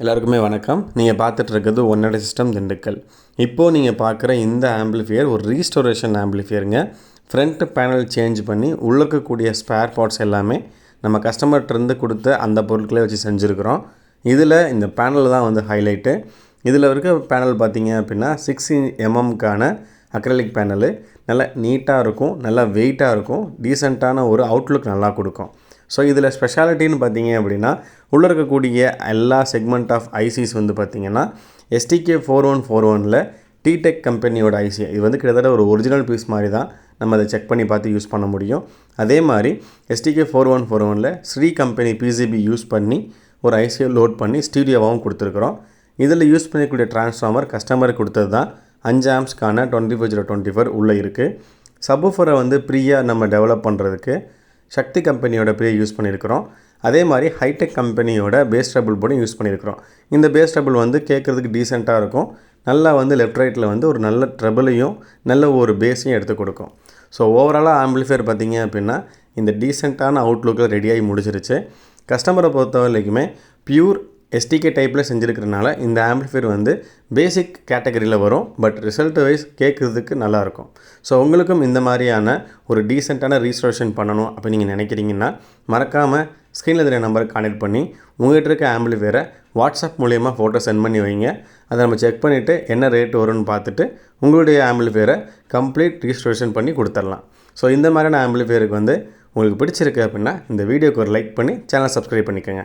எல்லாருக்குமே வணக்கம். நீங்கள் பார்த்துட்டு இருக்கிறது சிஸ்டம் திண்டுக்கல். இப்போது நீங்கள் பார்க்குற இந்த ஆம்பிளிஃபியர் ஒரு ரீஸ்டோரேஷன் ஆம்பிளிஃபியருங்க. ஃப்ரண்ட் பேனல் சேஞ்ச் பண்ணி உள்ளே இருக்கக்கூடிய ஸ்பேர் பார்ட்ஸ் எல்லாமே நம்ம கஸ்டமர்கிட்டருந்து கொடுத்த அந்த பொருட்களே வச்சு செஞ்சுருக்கிறோம். இதில் இந்த பேனல் தான் வந்து ஹைலைட்டு. இதில் இருக்க பேனல் பார்த்தீங்க அப்படின்னா சிக்ஸ் எம்எம்க்கான அக்ரலிக் பேனலு. நல்லா நீட்டாக இருக்கும் நல்லா வெயிட்டாக இருக்கும் டீசெண்டான ஒரு அவுட்லுக் நல்லா கொடுக்கும். ஸோ இதில் ஸ்பெஷாலிட்டின்னு பார்த்தீங்க அப்படின்னா உள்ளே இருக்கக்கூடிய எல்லா செக்மெண்ட் ஆஃப் ஐசிஸ் வந்து பார்த்திங்கன்னா எஸ்டிகே ஃபோர் ஒன் ஃபோர் ஒனில் டிடெக் கம்பெனியோட ஐசி இது வந்து கிட்டத்தட்ட ஒரு ஒரிஜினல் பீஸ் மாதிரி தான் நம்ம அதை செக் பண்ணி பார்த்து யூஸ் பண்ண முடியும். அதே மாதிரி எஸ்டிகே ஃபோர் ஒன் ஃபோர் ஒனில் ஸ்ரீ கம்பெனி பிசிபி யூஸ் பண்ணி ஒரு ஐசியை லோட் பண்ணி ஸ்டூடியோவாகவும் கொடுத்துருக்குறோம். இதில் யூஸ் பண்ணக்கூடிய டிரான்ஸ்ஃபார்மர் கஸ்டமருக்கு கொடுத்தது தான் அஞ்சு ஆம்ஸ்க்கான twenty four zero twenty four உள்ளே இருக்குது சப்ஃபரை வந்து ஃப்ரீயாக நம்ம டெவலப் பண்ணுறதுக்கு சக்தி கம்பெனியோட பேர் யூஸ் பண்ணியிருக்கிறோம். அதே மாதிரி ஹைடெக் கம்பெனியோட பேஸ் டபுள் போர்டும் யூஸ் பண்ணியிருக்கிறோம். இந்த பேஸ் டபுள் வந்து கேட்குறதுக்கு டீசெண்டாக இருக்கும். நல்லா வந்து லெஃப்ட் ரைட்டில் வந்து ஒரு நல்ல ட்ரபிளையும் நல்ல ஒரு பேஸையும் எடுத்து கொடுக்கும். ஸோ ஓவராலாக ஆம்பிளிஃபையர் பார்த்திங்க அப்படின்னா இந்த டீசெண்டான அவுட்லுக்கில் ரெடியாகி முடிச்சிருச்சு கஸ்டமரை பொறுத்த வரைக்குமே பியூர் எஸ்டிகே டைப்பில் செஞ்சுருக்கிறனால இந்த ஆம்பிளிஃபையர் வந்து பேசிக் கேட்டகரியில் வரும் பட் ரிசல்ட் வைஸ் கேட்குறதுக்கு நல்லாயிருக்கும். ஸோ உங்களுக்கும் இந்த மாதிரியான ஒரு டீசெண்டான ரீஸ்டோரேஷன் பண்ணணும் அப்படி நீங்கள் நினைக்கிறீங்கன்னா மறக்காமல் ஸ்க்ரீனில் தெரிய நம்பருக்கு கான்டெக்ட் பண்ணி உங்கள்கிட்ட இருக்க ஆம்பிளிஃபையரை வாட்ஸ்அப் மூலியமாக ஃபோட்டோ சென்ட் பண்ணி வைங்க. அதை நம்ம செக் பண்ணிவிட்டு என்ன ரேட் வரும்னு பார்த்துட்டு உங்களுடைய ஆம்பிளிஃபையரை கம்ப்ளீட் ரீஸ்டோரேஷன் பண்ணி கொடுத்துடலாம். ஸோ இந்த மாதிரியான ஆம்பிளிஃபையருக்கு வந்து உங்களுக்கு பிடிச்சிருக்கு அப்படின்னா இந்த வீடியோக்கு ஒரு லைக் பண்ணி சேனல் சப்ஸ்கிரைப் பண்ணிக்கோங்க.